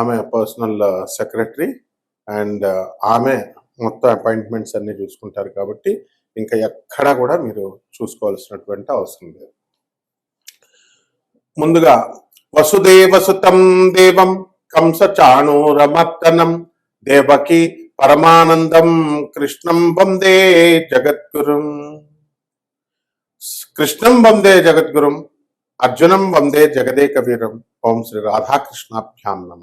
ఆమె personal secretary and ఆమె మొత్తం అపాయింట్మెంట్స్ అన్ని చూసుకుంటారు కాబట్టి ఇంకా ఎక్కడా కూడా మీరు చూసుకోవాల్సినటువంటి అవసరం లేదు. ముందుగా వసుదేవసుతం దేవం కంస చాణూరమర్దనం దేవకి పరమానందం కృష్ణం వందే జగద్గురుం. కృష్ణం వందే జగద్గురుం అర్జునం వందే జగదేక వీరం ఓం శ్రీ రాధాకృష్ణాభ్యాం నమ.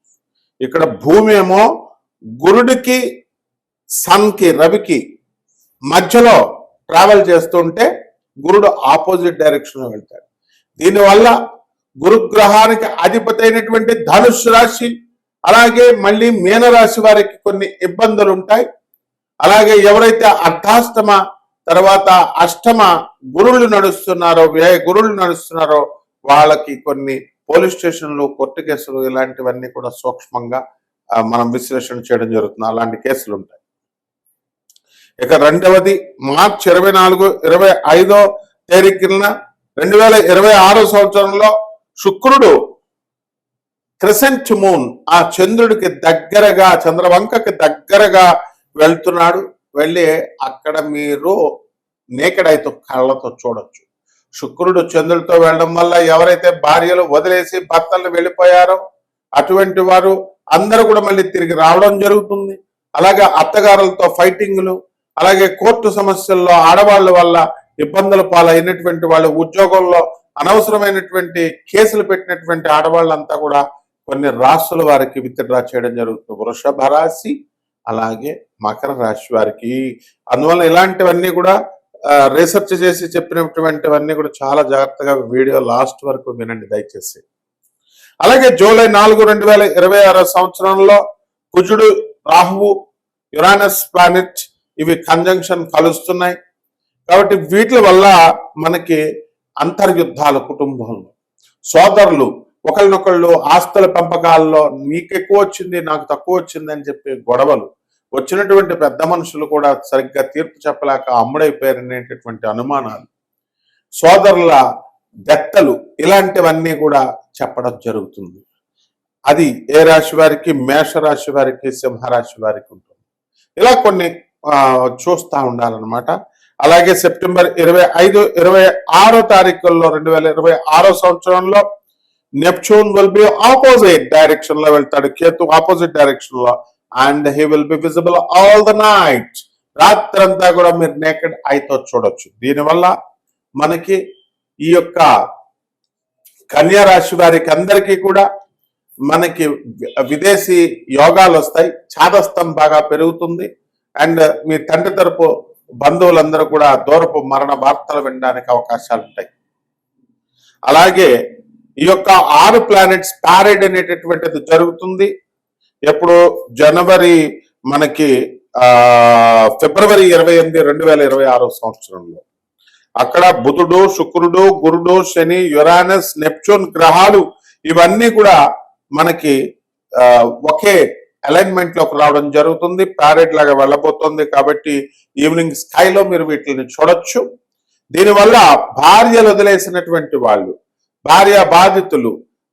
ఇక్కడ భూమి ఏమో గురుడికి సన్కి రవికి మధ్యలో ట్రావెల్ చేస్తుంటే గురుడు ఆపోజిట్ డైరెక్షన్లో వెళ్తాడు. దీనివల్ల గురుగ్రహానికి అధిపతి అయినటువంటి ధనుష్ రాశి అలాగే మళ్ళీ మీనరాశి వారికి కొన్ని ఇబ్బందులు ఉంటాయి. అలాగే ఎవరైతే అర్ధాష్టమ తర్వాత అష్టమ గురుళ్ళు నడుస్తున్నారో వ్యయ గురుళ్ళు నడుస్తున్నారో వాళ్ళకి కొన్ని పోలీస్ స్టేషన్లు కోర్టు కేసులు ఇలాంటివన్నీ కూడా సూక్ష్మంగా మనం విశ్లేషణ చేయడం జరుగుతుంది. అలాంటి కేసులు ఉంటాయి. ఇక రెండవది మార్చి ఇరవై నాలుగు ఇరవై ఐదో తేదీన రెండు వేల ఇరవై ఆరో సంవత్సరంలో శుక్రుడు క్రిసెంట్ మూన్ ఆ చంద్రుడికి దగ్గరగా చంద్రవంకకి దగ్గరగా వెళ్తున్నాడు. వెళ్ళి అక్కడ మీరు నేకడైతో కళ్ళతో చూడొచ్చు. శుక్రుడు చంద్రుడితో వెళ్ళడం వల్ల ఎవరైతే భార్యలు వదిలేసి భర్తలు వెళ్ళిపోయారో అటువంటి వారు అందరూ కూడా మళ్ళీ తిరిగి రావడం జరుగుతుంది. అలాగే అత్తగారులతో ఫైటింగ్లు అలాగే కోర్టు సమస్యల్లో ఆడవాళ్ళ వల్ల ఇబ్బందుల పాలైనటువంటి వాళ్ళు ఉద్యోగంలో అనవసరమైనటువంటి కేసులు పెట్టినటువంటి ఆడవాళ్ళంతా కూడా కొన్ని రాసుల వారికి విత్డ్రా చేయడం జరుగుతుంది. వృషభ రాశి అలాగే మకర రాశి వారికి. అందువల్ల ఇలాంటివన్నీ కూడా రీసెర్చ్ చేసి చెప్పినటువంటివన్నీ కూడా చాలా జాగ్రత్తగా వీడియో లాస్ట్ వరకు వినండి దయచేసి. అలాగే జూలై నాలుగు రెండు వేల ఇరవై ఆరో సంవత్సరంలో కుజుడు రాహువు యురానస్ ప్లానెట్ ఇవి కంజంక్షన్ కలుస్తున్నాయి. కాబట్టి వీటి వల్ల మనకి అంతర్యుద్ధాలు కుటుంబంలో సోదరులు ఒకరినొకళ్ళు ఆస్తుల పెంపకాల్లో నీకు ఎక్కువ వచ్చింది నాకు తక్కువ వచ్చింది అని చెప్పి గొడవలు వచ్చినటువంటి పెద్ద మనుషులు కూడా సరిగ్గా తీర్పు చెప్పలేక అమ్ముడైపోయారనేటటువంటి అనుమానాలు సోదరుల దెత్తలు ఇలాంటివన్నీ కూడా చెప్పడం జరుగుతుంది. అది ఏ రాశి వారికి? మేష రాశి వారికి సింహరాశి వారికి ఉంటుంది. ఇలా కొన్ని ఆ, చూస్తా ఉండాలన్నమాట. అలాగే సెప్టెంబర్ ఇరవై ఐదు ఇరవై ఆరో తారీఖుల్లో రెండు వేల ఇరవై ఆరో సంవత్సరంలో నెప్చూన్ విల్ బి ఆపోజిట్ డైరెక్షన్లో వెళ్తాడు. కేతు ఆపోజిట్ డైరెక్షన్లో and he will be visible all the night రాత్రంతా కూడా మీరు నేకెడ్ ఐతో చూడొచ్చు. దీనివల్ల మనకి ఈ యొక్క కన్యా రాశి వారికి అందరికీ కూడా మనకి విదేశీ యోగాలు వస్తాయి. చాదస్తం బాగా పెరుగుతుంది. అండ్ మీ తండ్రి తరపు బంధువులందరూ కూడా దూరపు మరణ వార్తలు వినడానికి అవకాశాలు ఉంటాయి. అలాగే ఈ యొక్క ఆరు ప్లానెట్స్ ప్యారేడ్ అనేటటువంటిది జరుగుతుంది. ఎప్పుడు జనవరి మనకి ఆ ఫిబ్రవరి ఇరవై ఎనిమిది రెండు వేల ఇరవై ఆరో సంవత్సరంలో. అక్కడ బుధుడు శుక్రుడు గురుడు శని యురానస్ నెప్చూన్ గ్రహాలు ఇవన్నీ కూడా మనకి ఒకే అలైన్మెంట్లోకి రావడం జరుగుతుంది. ప్యారెడ్ లాగా వెళ్ళబోతుంది కాబట్టి ఈవినింగ్ స్కైలో మీరు వీటిని చూడొచ్చు. దీనివల్ల భార్యలు వదిలేసినటువంటి వాళ్ళు భార్య బాధితులు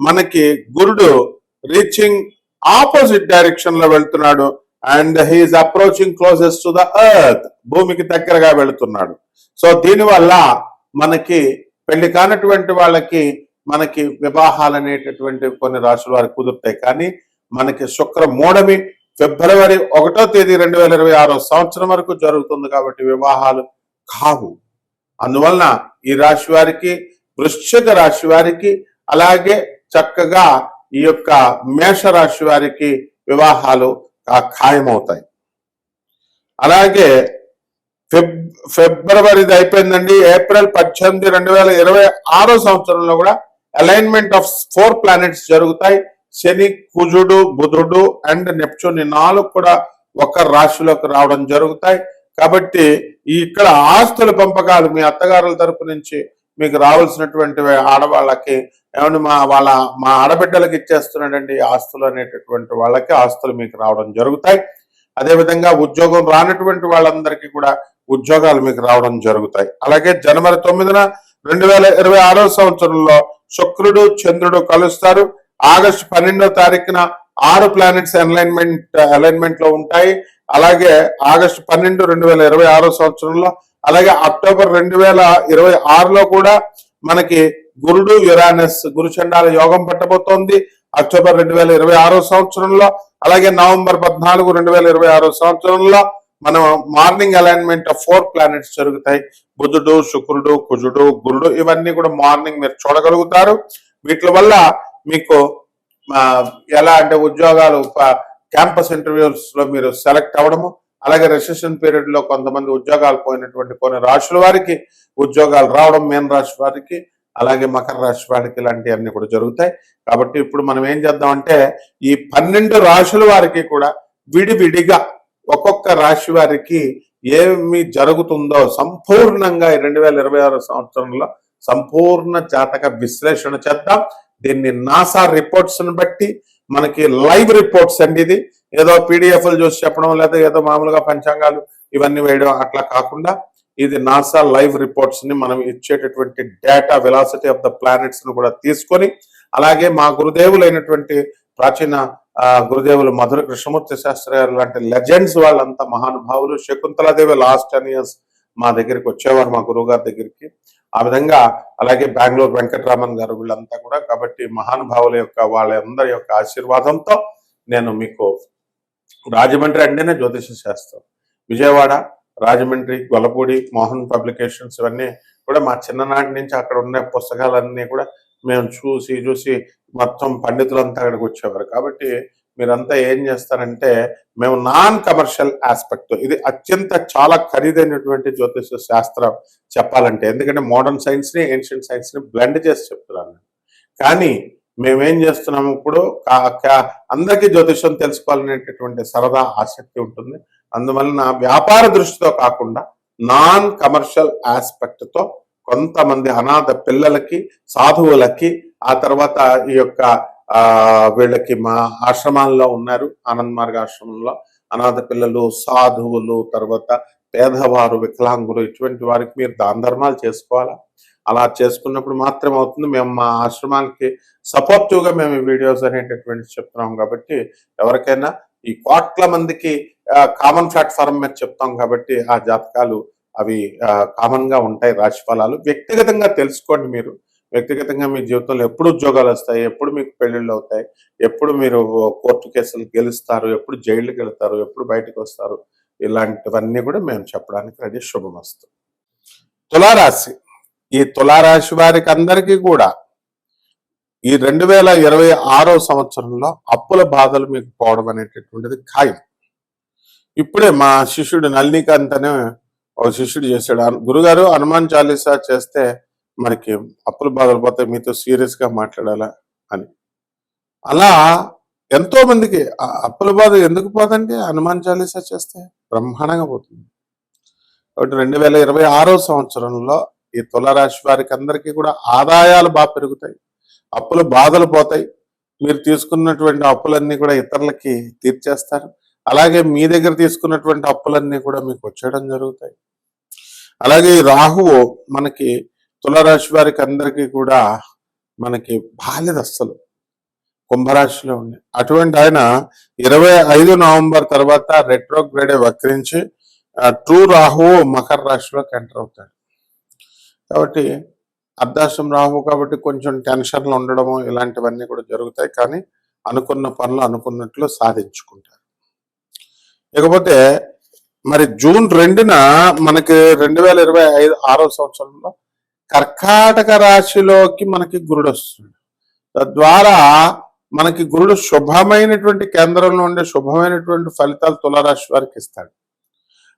మనకి గురుడు రీచింగ్ ఆపోజిట్ డైరెక్షన్లో వెళ్తున్నాడు and he is approaching closest to the earth భూమికి దగ్గరగా వెళుతున్నాడు. సో దీనివల్ల మనకి పెళ్ళి కానటువంటి వాళ్ళకి మనకి వివాహాలు అనేటటువంటి కొన్ని రాశుల వారికి కుదురుతాయి. కానీ మనకి శుక్ర మూడమి ఫిబ్రవరి ఒకటో తేదీ రెండు వేల ఇరవై ఆరో సంవత్సరం వరకు జరుగుతుంది కాబట్టి వివాహాలు కావు. అందువలన ఈ రాశి వారికి వృశ్చిక రాశి వారికి అలాగే చక్కగా ఈ యొక్క మేష రాశి వారికి వివాహాలు ఖాయమవుతాయి. అలాగే ఫిబ్ ఫిబ్రవరిది అయిపోయిందండి. ఏప్రిల్ పద్దెనిమిది రెండు వేల ఇరవై ఆరో సంవత్సరంలో కూడా అలైన్మెంట్ ఆఫ్ ఫోర్ ప్లానెట్స్ జరుగుతాయి. శని కుజుడు బుధుడు అండ్ నెప్చూన్ ఈ నాలుగు కూడా ఒక రాశిలోకి రావడం జరుగుతాయి. కాబట్టి ఇక్కడ ఆస్తుల పంపకాలు మీ అత్తగారుల తరపు నుంచి మీకు రావాల్సినటువంటి ఆడవాళ్ళకి ఏమంటే మా వాళ్ళ మా ఆడబిడ్డలకి ఇచ్చేస్తున్నాడండి ఈ ఆస్తులు అనేటటువంటి వాళ్ళకి ఆస్తులు మీకు రావడం జరుగుతాయి. అదేవిధంగా ఉద్యోగం రానటువంటి వాళ్ళందరికీ కూడా ఉద్యోగాలు మీకు రావడం జరుగుతాయి. అలాగే జనవరి తొమ్మిదిన రెండు వేల ఇరవై ఆరో సంవత్సరంలో శుక్రుడు చంద్రుడు కలుస్తారు. ఆగస్టు పన్నెండో తారీఖున ఆరు ప్లానెట్స్ అలైన్మెంట్ అలైన్మెంట్లో ఉంటాయి. అలాగే ఆగస్టు పన్నెండు రెండు వేల ఇరవై ఆరో సంవత్సరంలో అలాగే అక్టోబర్ రెండు వేల ఇరవై ఆరులో కూడా మనకి గురుడు యురానస్ గురుచండాల యోగం పట్టబోతోంది. అక్టోబర్ రెండు వేల ఇరవై ఆరో సంవత్సరంలో అలాగే నవంబర్ పద్నాలుగు రెండు వేల ఇరవై ఆరో సంవత్సరంలో మనం morning alignment of four planets జరుగుతాయి. బుధుడు శుక్రుడు కుజుడు గురుడు ఇవన్నీ కూడా మార్నింగ్ మీరు చూడగలుగుతారు. వీటి వల్ల మీకు ఎలా అంటే ఉద్యోగాలు క్యాంపస్ ఇంటర్వ్యూస్లో మీరు సెలెక్ట్ అవ్వడము అలాగే రెసెషన్ పీరియడ్లో కొంతమంది ఉద్యోగాలు పోయినటువంటి కొన్ని రాశుల వారికి ఉద్యోగాలు రావడం మేన్ రాశి వారికి అలాగే మకర రాశి వారికి ఇలాంటివన్నీ కూడా జరుగుతాయి. కాబట్టి ఇప్పుడు మనం ఏం చేద్దామంటే ఈ పన్నెండు రాశుల వారికి కూడా విడివిడిగా ఒక్కొక్క రాశి వారికి ఏమి జరుగుతుందో సంపూర్ణంగా రెండు వేల ఇరవై ఆరు సంవత్సరంలో సంపూర్ణ జాతక విశ్లేషణ చేద్దాం. దీన్ని నాసా రిపోర్ట్స్ని బట్టి మనకి లైవ్ రిపోర్ట్స్ అండి ఇది. ఏదో పీడిఎఫ్లు చూసి చెప్పడం లేదా ఏదో మామూలుగా పంచాంగాలు ఇవన్నీ వేయడం అట్లా కాకుండా ఇది నాసా లైవ్ రిపోర్ట్స్ని మనం ఇచ్చేటటువంటి డేటా వెలాసిటీ ఆఫ్ ద ప్లానెట్స్ను కూడా తీసుకొని అలాగే మా గురుదేవులైనటువంటి ప్రాచీన ఆ, గురుదేవులు మధుర కృష్ణమూర్తి శాస్త్రి గారు లాంటి లెజెండ్స్ వాళ్ళంతా మహానుభావులు శకుంతలాదేవి లాస్ట్ టెన్ ఇయర్స్ మా దగ్గరికి వచ్చేవారు మా గురువు గారి దగ్గరికి. ఆ విధంగా అలాగే బెంగళూరు వెంకటరామన్ గారు వీళ్ళంతా కూడా కాబట్టి మహానుభావుల యొక్క వాళ్ళందరి యొక్క ఆశీర్వాదంతో నేను మీకు రాజమండ్రి అంటేనే జ్యోతిష శాస్త్రం. విజయవాడ రాజమండ్రి గొల్లపూడి మోహన్ పబ్లికేషన్స్ ఇవన్నీ కూడా మా చిన్ననాటి నుంచి అక్కడ ఉన్న పుస్తకాలన్నీ కూడా మేము చూసి చూసి మొత్తం పండితులంతా అక్కడికి వచ్చేవారు. కాబట్టి మీరంతా ఏం చేస్తారంటే మేము నాన్ కమర్షియల్ ఆస్పెక్ట్ ఇది అత్యంత చాలా ఖరీదైనటువంటి జ్యోతిష శాస్త్రం చెప్పాలంటే. ఎందుకంటే మోడర్న్ సైన్స్ని ఏన్షియంట్ బ్లెండ్ చేసి చెప్తున్నాను కానీ మేమేం చేస్తున్నాము ఇప్పుడు? కా- అందరికీ జ్యోతిషం తెలుసుకోవాలనేటటువంటి సరదా ఆసక్తి ఉంటుంది. అందువలన వ్యాపార దృష్టితో కాకుండా నాన్ కమర్షియల్ ఆస్పెక్ట్తో కొంతమంది అనాథ పిల్లలకి సాధువులకి ఆ తర్వాత ఈ యొక్క ఆ వీళ్ళకి మా ఆశ్రమాల్లో ఉన్నారు ఆనంద్ మార్గ ఆశ్రమంలో. అనాథ పిల్లలు సాధువులు తర్వాత పేదవారు వికలాంగులు ఇటువంటి వారికి మీరు దాన ధర్మాలు చేసుకోవాలా? అలా చేసుకున్నప్పుడు మాత్రం అవుతుంది. మేము మా ఆశ్రమానికి సపోర్టివ్గా మేము ఈ వీడియోస్ అనేటటువంటి చెప్తున్నాం కాబట్టి ఎవరికైనా ఈ కోట్ల మందికి కామన్ ప్లాట్ఫారం మీద చెప్తాం కాబట్టి ఆ జాతకాలు అవి కామన్గా ఉంటాయి. రాశి ఫలాలు వ్యక్తిగతంగా తెలుసుకోండి మీరు. వ్యక్తిగతంగా మీ జీవితంలో ఎప్పుడు ఉద్యోగాలు వస్తాయి ఎప్పుడు మీకు పెళ్ళిళ్ళు అవుతాయి ఎప్పుడు మీరు కోర్టు కేసులు గెలుస్తారు ఎప్పుడు జైలుకి వెళ్తారు ఎప్పుడు బయటకు వస్తారు ఇలాంటివన్నీ కూడా మేము చెప్పడానికి రెడీ. శుభమస్తు. తులారాశి ఈ తులారాశి వారికి అందరికీ కూడా ఈ రెండు వేల ఇరవై ఆరో సంవత్సరంలో అప్పుల బాధలు మీకు పోవడం అనేటటువంటిది ఖాయం. ఇప్పుడే మా శిష్యుడు నల్లికాంత్ అనే ఒక శిష్యుడు చేశాడు. గురుగారు హనుమాన్ చాలీసా చేస్తే మనకి అప్పుల బాధలు పోతే మీతో సీరియస్గా మాట్లాడాలా అని. అలా ఎంతో మందికి అప్పుల బాధ ఎందుకు పోదండి హనుమాన్ చాలీసా చేస్తే? బ్రహ్మాండంగా పోతుంది. కాబట్టి రెండు వేల ఇరవై ఆరో సంవత్సరంలో ఈ తులరాశి వారికి అందరికీ కూడా ఆదాయాలు బాగా పెరుగుతాయి. అప్పులు బాధలు పోతాయి. మీరు తీసుకున్నటువంటి అప్పులన్నీ కూడా ఇతరులకి తీర్చేస్తారు. అలాగే మీ దగ్గర తీసుకున్నటువంటి అప్పులన్నీ కూడా మీకు వచ్చేయడం జరుగుతాయి. అలాగే ఈ రాహువు మనకి తులరాశి వారికి అందరికీ కూడా మనకి బాల్యదస్తలు కుంభరాశిలో ఉంది. అటువంటి ఆయన ఇరవై ఐదు నవంబర్ తర్వాత రెట్రోగ్రేడే వక్రించి ట్రూ రాహువు మకర రాశిలోకి ఎంటర్ అవుతాడు. కాబట్టి అర్ధాశ్రం రాహు కాబట్టి కొంచెం టెన్షన్లు ఉండడము ఇలాంటివన్నీ కూడా జరుగుతాయి. కానీ అనుకున్న పనులు అనుకున్నట్లు సాధించుకుంటారు. ఇకపోతే మరి జూన్ రెండున మనకి రెండు వేల ఇరవై ఐదు ఆరో సంవత్సరంలో కర్కాటక రాశిలోకి మనకి గురుడు వస్తుంది తద్వారా మనకి గురుడు శుభమైనటువంటి కేంద్రంలో ఉండే శుభమైనటువంటి ఫలితాలు తులారాశి వారికి ఇస్తాడు.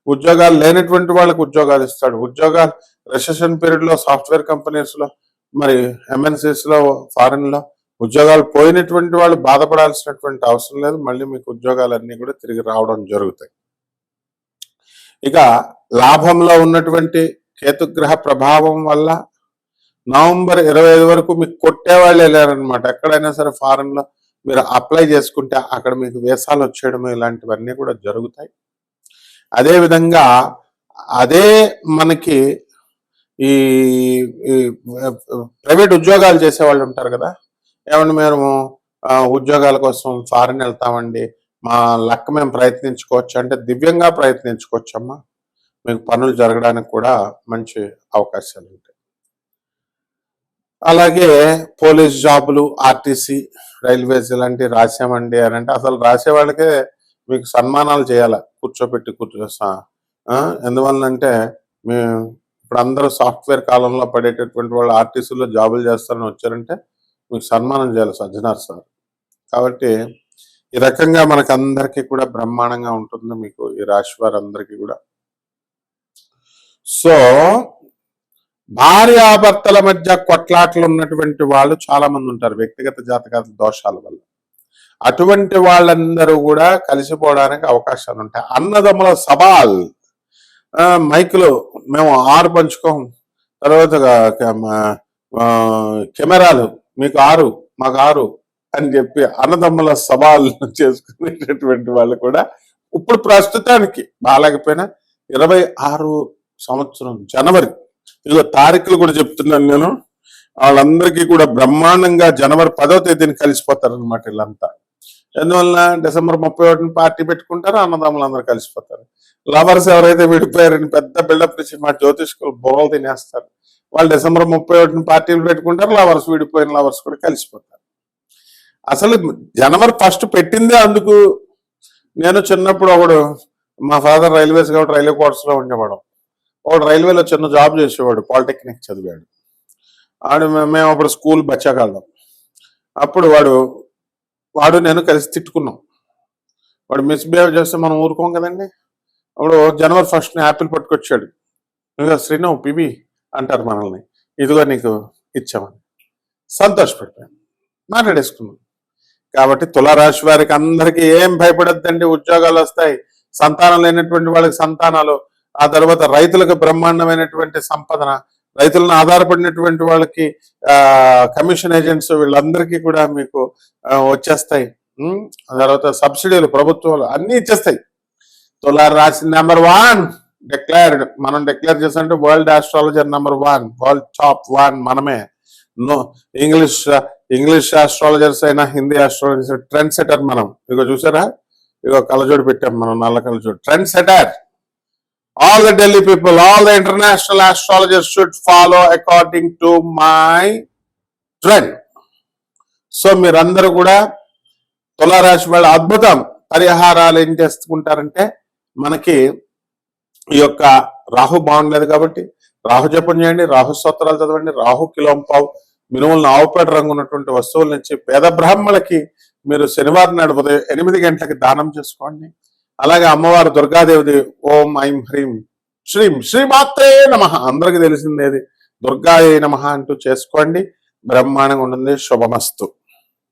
ఉద్యోగాలు లేనటువంటి వాళ్ళకి ఉద్యోగాలు ఇస్తాడు. ఉద్యోగాలు రిసెషన్ పీరియడ్లో సాఫ్ట్వేర్ కంపెనీస్లో మరి ఎంఎన్సీస్లో ఫారెన్లో ఉద్యోగాలు పోయినటువంటి వాళ్ళు బాధపడాల్సినటువంటి అవసరం లేదు. మళ్ళీ మీకు ఉద్యోగాలన్నీ కూడా తిరిగి రావడం జరుగుతాయి. ఇక లాభంలో ఉన్నటువంటి కేతుగ్రహ ప్రభావం వల్ల నవంబర్ ఇరవై ఐదు వరకు మీకు కొట్టేవాళ్ళు వెళ్ళారనమాట ఎక్కడైనా సరే ఫారెన్లో మీరు అప్లై చేసుకుంటే అక్కడ మీకు వేసాలు వచ్చేయడం ఇలాంటివన్నీ కూడా జరుగుతాయి. అదేవిధంగా అదే మనకి ఈ ప్రైవేట్ ఉద్యోగాలు చేసే వాళ్ళు ఉంటారు కదా? ఏమంటే మేము ఉద్యోగాల కోసం ఫారిన్ వెళ్తామండి. మా లక్క మేము ప్రయత్నించుకోవచ్చు. అంటే దివ్యంగా ప్రయత్నించుకోవచ్చమ్మా. మీకు పనులు జరగడానికి కూడా మంచి అవకాశాలు ఉంటాయి. అలాగే పోలీస్ జాబులు ఆర్టీసీ రైల్వేస్ ఇలాంటివి రాసామండి అని అంటే అసలు రాసే వాళ్ళకే మీకు సన్మానాలు చేయాలి? కూర్చోబెట్టి కూర్చో ఎందువల్లంటే మేము ఇప్పుడు అందరూ సాఫ్ట్వేర్ కాలంలో పడేటటువంటి వాళ్ళు ఆర్టీసీలో జాబులు చేస్తారని వచ్చారంటే మీకు సన్మానం చేయాలి సజ్జనార్ సార్. కాబట్టి ఈ రకంగా మనకు అందరికీ కూడా బ్రహ్మాండంగా ఉంటుంది మీకు ఈ రాశి వారందరికీ కూడా. సో భార్యాభర్తల మధ్య కొట్లాటలు ఉన్నటువంటి వాళ్ళు చాలా మంది ఉంటారు వ్యక్తిగత జాతకాల దోషాల వల్ల. అటువంటి వాళ్ళందరూ కూడా కలిసిపోవడానికి అవకాశాలు ఉంటాయి. అన్నదమ్ముల సవాల్ మైకులు మేము ఆరు పంచుకోము తర్వాత కెమెరాలు మీకు ఆరు మాకు ఆరు అని చెప్పి అన్నదమ్ముల సవాల్ చేసుకునేటటువంటి వాళ్ళు కూడా ఇప్పుడు ప్రస్తుతానికి బాగాలేకపోయినా ఇరవై ఆరు సంవత్సరం జనవరి ఇదిగో తారీఖులు కూడా చెప్తున్నాను నేను వాళ్ళందరికీ కూడా బ్రహ్మాండంగా జనవరి పదో తేదీని కలిసిపోతారు అనమాట వీళ్ళంతా. ఎందువల్ల డిసెంబర్ ముప్పై ఒకటిని పార్టీ పెట్టుకుంటారు అన్నదమ్ములందరూ కలిసిపోతారు. లవర్స్ ఎవరైతే విడిపోయారని పెద్ద బిల్డప్ ఇచ్చి మా జ్యోతిష్కులు బుర్రలు తినేస్తారు. వాళ్ళు డిసెంబర్ ముప్పై ఒకటిని పార్టీలు పెట్టుకుంటారు లవర్స్ విడిపోయిన లవర్స్ కూడా కలిసిపోతారు. అసలు జనవరి ఫస్ట్ పెట్టిందే అందుకు నేను చిన్నప్పుడు ఒకడు మా ఫాదర్ రైల్వేస్ కాబట్టి రైల్వే కోర్సులో ఉండేవాడు. ఒకడు రైల్వేలో చిన్న జాబ్ చేసేవాడు పాలిటెక్నిక్ చదివాడు. ఆడు మేము అప్పుడు స్కూల్ బచ్చాకాళ్ళం అప్పుడు వాడు వాడు నేను కలిసి తిట్టుకున్నాం. వాడు మిస్బిహేవ్ చేస్తే మనం ఊరుకోం కదండి? అప్పుడు జనవరి ఫస్ట్ని యాపిల్ పట్టుకొచ్చాడు. ఇదిగో శ్రీనవ్ పిబి అంటారు మనల్ని. ఇదిగో నీకు ఇచ్చామని. సంతోషపడిపోయాను మాట్లాడేసుకున్నాను కాబట్టి తులారాశి వారికి అందరికీ ఏం భయపడద్దండి ఉద్యోగాలు వస్తాయి. సంతానం లేనటువంటి వాళ్ళకి సంతానాలు ఆ తర్వాత రైతులకు బ్రహ్మాండమైనటువంటి సంపదన రైతులను ఆధారపడినటువంటి వాళ్ళకి కమిషన్ ఏజెంట్స్ వీళ్ళందరికీ కూడా మీకు వచ్చేస్తాయి. ఆ తర్వాత సబ్సిడీలు ప్రభుత్వాలు అన్నీ ఇచ్చేస్తాయి. తులార్ రాశి నెంబర్ వన్. డిక్లేర్డ్ మనం డిక్లేర్ చేస్తుంటే world astrologer number one world top one మనమే. నో ఇంగ్లీష్ ఇంగ్లీష్ ఆస్ట్రాలజర్స్ అయినా హిందీ ఆస్ట్రాలజర్స్ ట్రెండ్ సెటర్ మనం. ఇక చూసారా? ఇక కలజోడు పెట్టాం మనం నల్ల కలజోడు trend setter all the Delhi people all the international astrologers should follow according to my trend so మీరందరూ కూడా తులారాశి వాళ్ళ అద్భుతం. పరిహారాలు ఏం చేసుకుంటారంటే మనకి ఈ యొక్క రాహు బాగుండలేదు కాబట్టి రాహు జపం చేయండి రాహు స్తోత్రాలు చదవండి రాహు కిలోంపావు మినుములను ఆవుపేట రంగు ఉన్నటువంటి వస్తువుల నుంచి పేద బ్రాహ్మణులకి మీరు శనివారం నాడు ఉదయం ఎనిమిది గంటలకి దానం చేసుకోండి. అలాగే అమ్మవారు దుర్గాదేవిది ఓం ఐం హ్రీం శ్రీం శ్రీమాత్రే నమ. అందరికి తెలిసిందేది దుర్గాయ నమ అంటూ చేసుకోండి. బ్రహ్మాండంగా ఉంటుంది. శుభమస్తు.